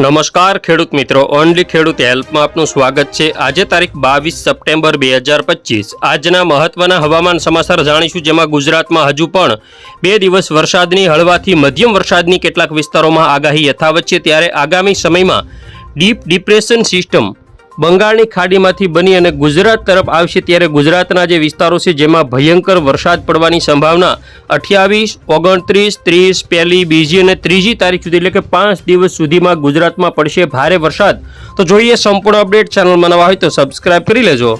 નમસ્કાર ખેડૂત મિત્રો, ઓનલી ખેડૂત હેલ્પમાં આપનું સ્વાગત છે. આજે તારીખ બાવીસ સપ્ટેમ્બર બે હજાર પચીસ. આજના મહત્વના હવામાન સમાચાર જાણીશું, જેમાં ગુજરાતમાં હજુ પણ બે દિવસ વરસાદની હળવાથી મધ્યમ વરસાદની કેટલાક વિસ્તારોમાં આગાહી યથાવત છે. ત્યારે આગામી સમયમાં ડીપ ડિપ્રેશન સિસ્ટમ બંગાળની ખાડીમાંથી બની અને ગુજરાત તરફ આવશે ત્યારે ગુજરાતના જે વિસ્તારો છે, જેમાં ભયંકર વરસાદ પડવાની સંભાવના અઠ્યાવીસ, ઓગણત્રીસ, ત્રીસ, પહેલી, બીજી અને ત્રીજી તારીખ સુધી, એટલે કે પાંચ દિવસ સુધીમાં ગુજરાતમાં પડશે ભારે વરસાદ. તો જોઈએ સંપૂર્ણ અપડેટ ચેનલમાં નવા હોય તો સબસ્ક્રાઇબ કરી લેજો.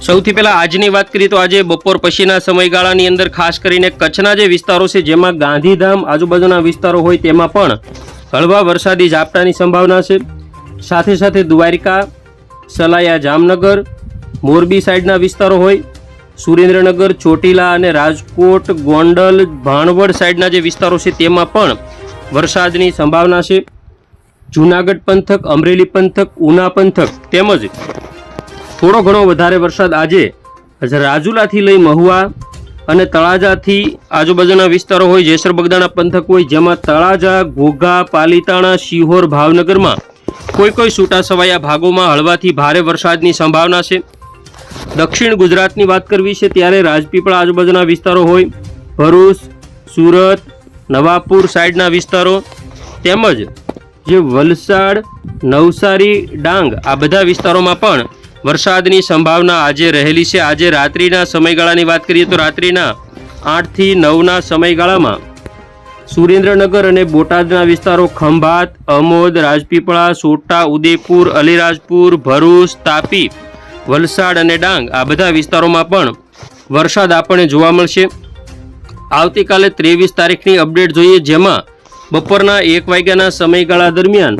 સૌથી પહેલાં આજની વાત કરીએ તો આજે બપોર પછીના સમયગાળાની અંદર ખાસ કરીને કચ્છના જે વિસ્તારો છે, જેમાં ગાંધીધામ આજુબાજુના વિસ્તારો હોય, તેમાં પણ હળવા વરસાદી ઝાપટાની સંભાવના છે. સાથે સાથે દ્વારિકા, સલાયા જામનગર, મોરબી સાઈડના વિસ્તારો હોય, સુરેન્દ્રનગર, ચોટીલા અને રાજકોટ, ગોંડલ, ભાણવડ સાઈડના જે વિસ્તારો છે તેમાં પણ વરસાદની સંભાવના છે. જૂનાગઢ પંથક, અમરેલી પંથક, ઉના પંથક તેમજ થોડો ઘણો વધારે વરસાદ આજે રાજુલાથી લઈ મહુવા અને તળાજાથી આજુબાજુના વિસ્તારો હોય, જેસર બગદાણા પંથક હોય, જેમાં તળાજા, ઘોઘા, પાલીતાણા, શિહોર, ભાવનગરમાં કોઈ કોઈ છૂટાછવાયા ભાગોમાં હળવાથી ભારે વરસાદની સંભાવના છે. દક્ષિણ ગુજરાતની વાત કરવી છે ત્યારે રાજપીપળા આજુબાજુના વિસ્તારો હોય, ભરૂચ, સુરત, નવાપુર સાઈડના વિસ્તારો, તેમજ જે વલસાડ, નવસારી, ડાંગ આ બધા વિસ્તારોમાં પણ વરસાદની સંભાવના આજે રહેલી છે. આજે રાત્રિના સમયગાળાની વાત કરીએ તો રાત્રિના આઠથી નવના સમયગાળામાં સુરેન્દ્રનગર અને બોટાદના વિસ્તારો ખંભાત, અમોદ, રાજપીપળા, સોટા ઉદેપુર અલીરાજપુર, ભરૂચ, તાપી, વલસાડ અને ડાંગ આ બધા વિસ્તારોમાં પણ વરસાદ આપણને જોવા મળશે. આવતીકાલે ત્રેવીસ તારીખની અપડેટ જોઈએ, જેમાં બપોરના એક વાગ્યાના સમયગાળા દરમિયાન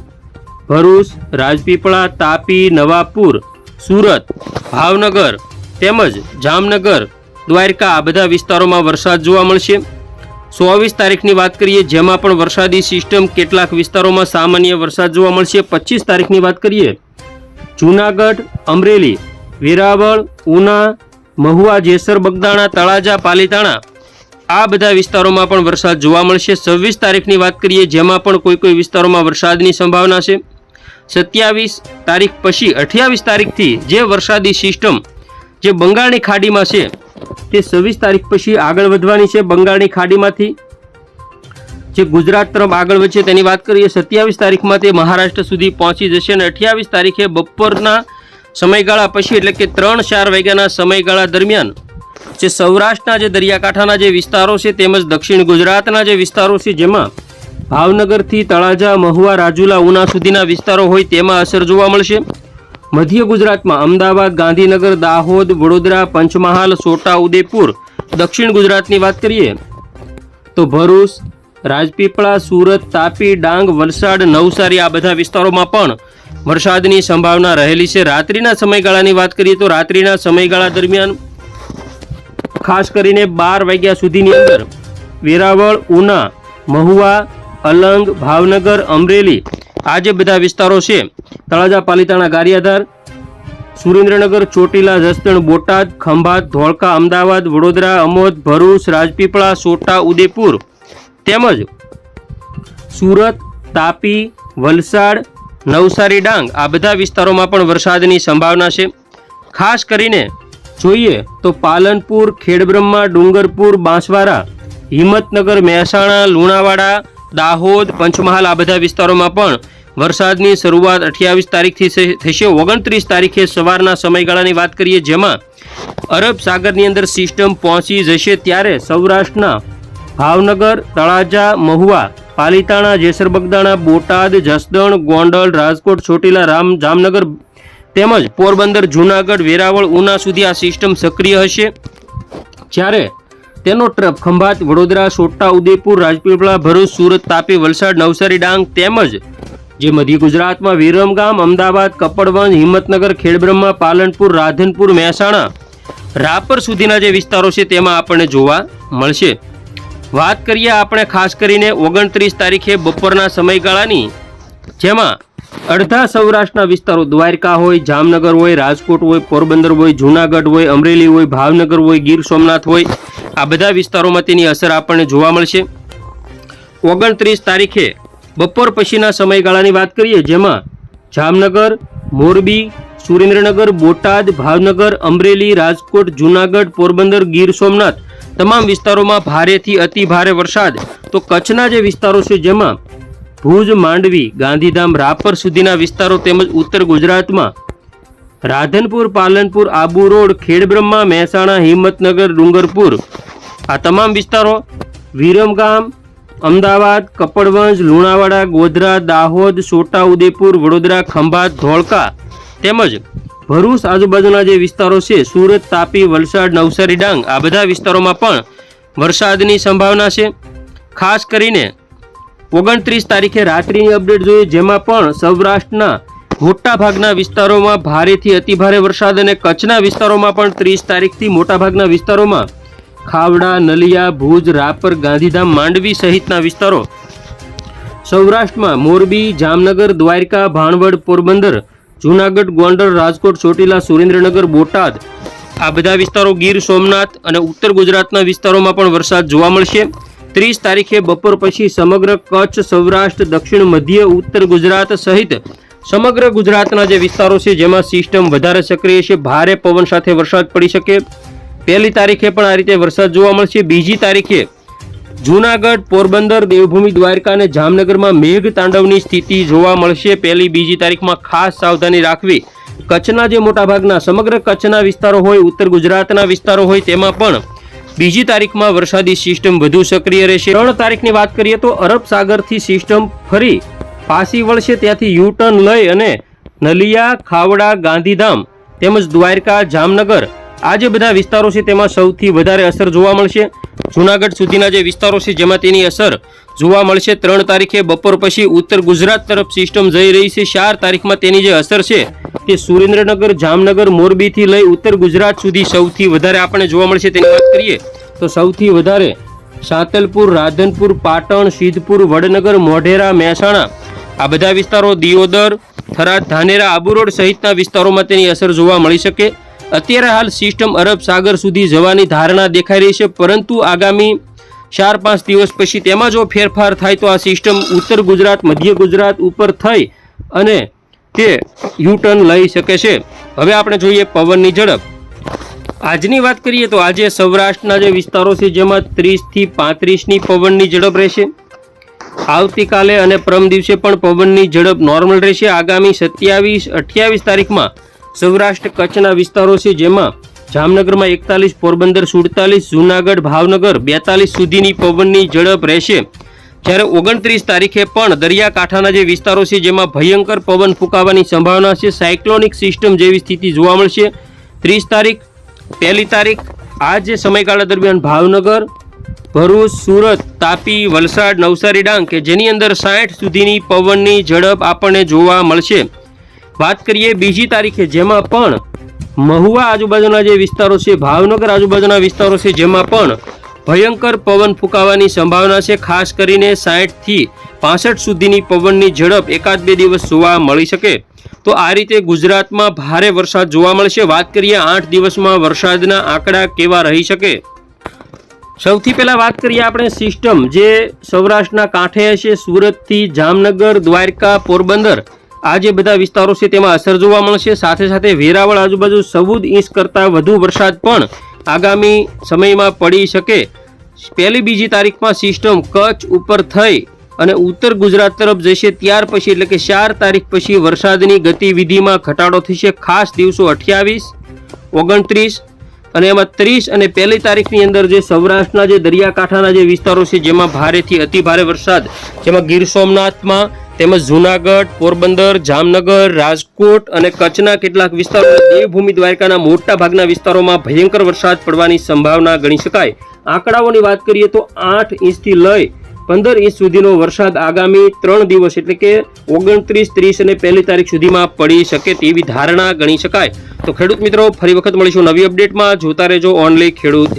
ભરૂચ, રાજપીપળા, તાપી, નવાપુર, સુરત, ભાવનગર તેમજ જામનગર, દ્વારકા આ બધા વિસ્તારોમાં વરસાદ જોવા મળશે. ચોવીસ તારીખની વાત કરીએ, જેમાં પણ વરસાદી સિસ્ટમ કેટલાક વિસ્તારોમાં સામાન્ય વરસાદ જોવા મળશે. પચીસ તારીખની વાત કરીએ, જૂનાગઢ, અમરેલી, વેરાવળ, ઉના, મહુવા, જેસર, બગદાણા, તળાજા, પાલીતાણા આ બધા વિસ્તારોમાં પણ વરસાદ જોવા મળશે. છવ્વીસ તારીખની વાત કરીએ, જેમાં પણ કોઈ કોઈ વિસ્તારોમાં વરસાદની સંભાવના છે. સત્યાવીસ તારીખ પછી, અઠ્યાવીસ તારીખથી જે વરસાદી સિસ્ટમ જે બંગાળની ખાડીમાં છે તે છવ્વીસ તારીખ પછી આગળ વધવાની છે બંગાળની ખાડીમાંથી. જે ગુજરાત તરફ આગળ વધશે તેની વાત કરીએ, સત્યાવીસ તારીખમાં તે મહારાષ્ટ્ર સુધી પહોંચી જશે અને અઠ્યાવીસ તારીખે બપોરના સમયગાળા પછી, એટલે કે ત્રણ ચાર વાગ્યાના સમયગાળા દરમિયાન, જે સૌરાષ્ટ્રના જે દરિયાકાંઠાના જે વિસ્તારો છે તેમજ દક્ષિણ ગુજરાતના જે વિસ્તારો છે, જેમાં ભાવનગરથી તળાજા, મહુવા, રાજુલા, ઉના સુધીના વિસ્તારો હોય તેમાં અસર જોવા મળશે. મધ્ય ગુજરાતમાં અમદાવાદ, ગાંધીનગર, દાહોદ, વડોદરા, પંચમહાલ છોટા ઉદેપુર દક્ષિણ ગુજરાતની વાત કરીએ તો ભરૂચ, રાજપીપળા, સુરત, તાપી, ડાંગ, વલસાડ, નવસારી આ બધા વિસ્તારોમાં પણ વરસાદની સંભાવના રહેલી છે. રાત્રિના સમયગાળાની વાત કરીએ તો રાત્રિના સમયગાળા દરમિયાન ખાસ કરીને બાર વાગ્યા સુધીની અંદર વેરાવળ, ઉના, મહુવા, અલંગ, ભાવનગર, અમરેલી આ જે બધા વિસ્તારો છે. તળાજા પાલીતાણા ગારિયાધાર, સુરેન્દ્રનગર, ચોટીલા, જસદણ, બોટાદ, ખંભાત, ધોળકા, અમદાવાદ, વડોદરા, અમોદ, ભરૂચ, રાજપીપળા, સોટા ઉદેપુર તેમજ સુરત, તાપી, વલસાડ, નવસારી, ડાંગ આ બધા વિસ્તારોમાં પણ વરસાદની સંભાવના છે. ખાસ કરીને જોઈએ તો પાલનપુર, ખેડબ્રહ્મા, ડુંગરપુર, બાંસવાડા, હિંમતનગર, મહેસાણા, લુણાવાડા દાહોદ, પંચમહાલ આ બધા વિસ્તારોમાં પણ વરસાદની શરૂઆત અઠ્યાવીસ તારીખથી થશે. ઓગણત્રીસ તારીખે સવારના સમયગાળાની વાત કરીએ જેમાં અરબ સાગરની અંદર સિસ્ટમ પહોંચી જશે ત્યારે સૌરાષ્ટ્રના ભાવનગર, તળાજા, મહુવા, પાલીતાણા, જેસર બગદાણા, બોટાદ, જસદણ, ગોંડલ, રાજકોટ, ચોટીલા, રામ, જામનગર તેમજ પોરબંદર, જૂનાગઢ, વેરાવળ, ઉના સુધી આ સિસ્ટમ સક્રિય હશે. જ્યારે તેનો ટ્રપ ખંભાત, વડોદરા, સોટા ઉદેપુર રાજપીપળા, ભરૂચ, સુરત, તાપી, વલસાડ, નવસારી, ડાંગ તેમજ જે મધ્ય ગુજરાતમાં વિરમગામ અમદાવાદ, કપડવંજ, હિંમતનગર, ખેડબ્રહ્મા, પાલનપુર, રાધનપુર, મહેસાણા, રાપર સુધીના જે વિસ્તારો છે તેમાં આપણને જોવા મળશે. વાત કરીએ આપણે ખાસ કરીને ઓગણત્રીસ તારીખે બપોરના સમયગાળાની, જેમાં અડધા સૌરાષ્ટ્રના વિસ્તારો દ્વારકા હોય, જામનગર હોય, રાજકોટ હોય, પોરબંદર હોય, જૂનાગઢ હોય, અમરેલી હોય, ભાવનગર હોય, ગીર સોમનાથ હોય આ બધા વિસ્તારોમાં તેની અસર આપણને જોવા મળશે. ઓગણત્રીસ તારીખે બપોર પછીના સમયગાળાની વાત કરીએ, જેમાં જામનગર, મોરબી, સુરેન્દ્રનગર, બોટાદ, ભાવનગર, અમરેલી, રાજકોટ, જૂનાગઢ, પોરબંદર, ગીર સોમનાથ તમામ વિસ્તારોમાં ભારેથી અતિ ભારે વરસાદ. તો કચ્છના જે વિસ્તારો છે, જેમાં ભુજ, માંડવી, ગાંધીધામ, રાપર સુધીના વિસ્તારો તેમજ ઉત્તર ગુજરાતમાં રાધનપુર, પાલનપુર, આબુ રોડ, ખેડબ્રહ્મા, મહેસાણા, હિંમતનગર, ડુંગરપુર. આ તમામ વિસ્તારો વિરમગામ, અમદાવાદ, કપડવંજ, લુણાવાડા, ગોધરા, દાહોદ છોટાઉદેપુર વડોદરા, ખંભાત, ધોળકા તેમજ ભરૂચ આજુબાજુના જે વિસ્તારો છે, સુરત, તાપી, વલસાડ, નવસારી, ડાંગ, આ બધા વિસ્તારોમાં પણ વરસાદની સંભાવના છે. ખાસ કરીને ઓગણત્રીસ તારીખે રાત્રિની અપડેટ જોઈએ, જેમાં પણ સૌરાષ્ટ્રના મોટા ભાગના વિસ્તારોમાં ભારેથી અતિભારે વરસાદ અને કચ્છના વિસ્તારોમાં પણ ત્રીસ તારીખથી મોટાભાગના વિસ્તારોમાં ખાવડા, નલિયા, ભુજ, રાપર, ગાંધીધામ, માંડવી સહિતના વિસ્તારો. સૌરાષ્ટ્રમાં મોરબી, જામનગર, દ્વારકા, ભાણવડ, પોરબંદર, જૂનાગઢ, ગોંડલ, રાજકોટ, ચોટીલા, સુરેન્દ્રનગર, બોટાદ આ બધા વિસ્તારો ગીર, સોમનાથ અને ઉત્તર ગુજરાતના વિસ્તારોમાં પણ વરસાદ જોવા મળશે. ત્રીસ તારીખે બપોર પછી સમગ્ર કચ્છ, સૌરાષ્ટ્ર, દક્ષિણ, મધ્ય, ઉત્તર ગુજરાત સહિત સમગ્ર ગુજરાતના જે વિસ્તારો છે, જેમાં સિસ્ટમ વધારે સક્રિય છે, ભારે પવન સાથે વરસાદ પડી શકે. પહેલી તારીખે પણ આ રીતે વરસાદ જોવા મળશે. બીજી તારીખે જૂનાગઢ, પોરબંદર, દેવભૂમિ, દ્વારકા અને જામનગરમાં મેઘ તાંડવની સ્થિતિ જોવા મળશે. પહેલી, બીજી તારીખમાં ખાસ સાવધાની રાખવી. કચ્છના જે મોટાભાગના સમગ્ર કચ્છના વિસ્તારો હોય, ઉત્તર ગુજરાતના વિસ્તારો હોય, તેમાં પણ બીજી તારીખમાં વરસાદી સિસ્ટમ વધુ સક્રિય રહેશે. ત્રણ તારીખની વાત કરીએ તો અરબ સાગરથી સિસ્ટમ ફરી પાછી વળશે ત્યાંથી યુ ટર્ન લઈ અને નલિયા, ખાવડા, ગાંધીધામ તેમજ દ્વારકા, જામનગર આ જે બધા વિસ્તારો છે તેમાં સૌથી વધારે અસર જોવા મળશે. જૂનાગઢ સુધીના જે વિસ્તારો છે જેમાં તેની અસર જોવા મળશે. ત્રણ તારીખે બપોર પછી ઉત્તર ગુજરાત તરફ સિસ્ટમ જઈ રહી છે. ચાર તારીખમાં તેની જે અસર છે તે સુરેન્દ્રનગર, જામનગર, મોરબીથી લઈ ઉત્તર ગુજરાત સુધી સૌથી વધારે આપણને જોવા મળશે. તેની વાત કરીએ તો સૌથી વધારે સાતલપુર, રાધનપુર, પાટણ, સિદ્ધપુર, વડનગર, મોઢેરા, મહેસાણા આ બધા વિસ્તારો દિયોદર, થરાદ, ધાનેરા આબુ રોડ સહિતના વિસ્તારોમાં તેની અસર જોવા મળી શકે. અત્યારે હાલ સિસ્ટમ અરબ સાગર સુધી જવાની ધારણા દેખાઈ રહી છે, પરંતુ આગામી ચાર પાંચ દિવસ પછી તેમાં જો ફેરફાર થાય તો આ સિસ્ટમ ઉત્તર ગુજરાત, મધ્ય ગુજરાત ઉપર થઈ અને તે યુ ટર્ન લઈ શકે છે. હવે આપણે જોઈએ પવનની ઝડપ. આજની વાત કરીએ તો આજે સૌરાષ્ટ્રના જે વિસ્તારો છે, જેમાં ત્રીસથી પાંત્રીસની પવનની ઝડપ રહેશે. આવતીકાલે અને પરમ દિવસે પણ પવનની ઝડપ નોર્મલ રહેશે. આગામી સત્યાવીસ, અઠ્યાવીસ તારીખમાં સૌરાષ્ટ્ર કચ્છના વિસ્તારો છે જેમાં જામનગરમાં એકતાલીસ, પોરબંદર સુડતાલીસ, જૂનાગઢ, ભાવનગર બેતાલીસ સુધીની પવનની ઝડપ રહેશે. જ્યારે ઓગણત્રીસ તારીખે પણ દરિયાકાંઠાના જે વિસ્તારો છે જેમાં ભયંકર પવન ફૂંકાવાની સંભાવના છે, સાયક્લોનિક સિસ્ટમ જેવી સ્થિતિ જોવા મળશે. ત્રીસ તારીખ, પહેલી તારીખ, આ જે સમયગાળા દરમિયાન ભાવનગર ભરૂચ, સુરત, તાપી, વલસાડ, નવસારી ડાંગ કે જેની અંદર સાઠ સુધીની પવનની ઝડપ આપણને જોવા મળશે. વાત કરીએ બીજી તારીખે, જેમાં પણ મહુવા આજુબાજુના જે વિસ્તારો છે, ભાવનગર આજુબાજુના વિસ્તારો છે, જેમાં પણ ભયંકર પવન ફૂંકાવાની સંભાવના છે. ખાસ કરીને સાઠથી પાસઠ સુધીની પવનની ઝડપ એકાદ બે દિવસ જોવા મળી શકે. તો આ રીતે ગુજરાતમાં ભારે વરસાદ જોવા મળશે. વાત કરીએ આઠ દિવસમાં વરસાદના આંકડા કેવા રહી શકે? સૌથી પહેલાં વાત કરીએ આપણે સિસ્ટમ જે સૌરાષ્ટ્રના કાંઠે હશે સુરતથી જામનગર, દ્વારકા, પોરબંદર. આ જે બધા વિસ્તારો છે તેમાં અસર જોવા મળશે. સાથે સાથે વેરાવળ આજુબાજુ સૌદ ઇંચ કરતાં વધુ વરસાદ પણ આગામી સમયમાં પડી શકે. પહેલી બીજી તારીખમાં સિસ્ટમ કચ્છ ઉપર થઈ અને ઉત્તર ગુજરાત તરફ જશે. ત્યાર પછી એટલે કે ચાર તારીખ પછી વરસાદની ગતિવિધિમાં ઘટાડો થશે. ખાસ દિવસો અઠ્યાવીસ, ઓગણત્રીસ અને એમાં ત્રીસ અને પહેલી તારીખની અંદર જે સૌરાષ્ટ્રના જે દરિયાકાંઠાના જે વિસ્તારો છે, જેમાં ભારેથી અતિ ભારે વરસાદ, જેમાં ગીર સોમનાથમાં તેમજ જૂનાગઢ, પોરબંદર, જામનગર, રાજકોટ અને કચ્છના કેટલાક વિસ્તારો દેવભૂમિ દ્વારકાના મોટા ભાગના વિસ્તારોમાં ભયંકર વરસાદ પડવાની સંભાવના ગણી શકાય. આંકડાઓની વાત કરીએ તો આઠ ઇંચથી લઈ પંદર ઇંચ સુધીનો વરસાદ આગામી ત્રણ દિવસ એટલે કે ઓગણત્રીસ, ત્રીસ અને પહેલી તારીખ સુધીમાં પડી શકે તેવી ધારણા ગણી શકાય. તો ખેડૂત મિત્રો, ફરી વખત મળીશું નવી અપડેટમાં. જોતા રહેજો ઓનલી ખેડૂત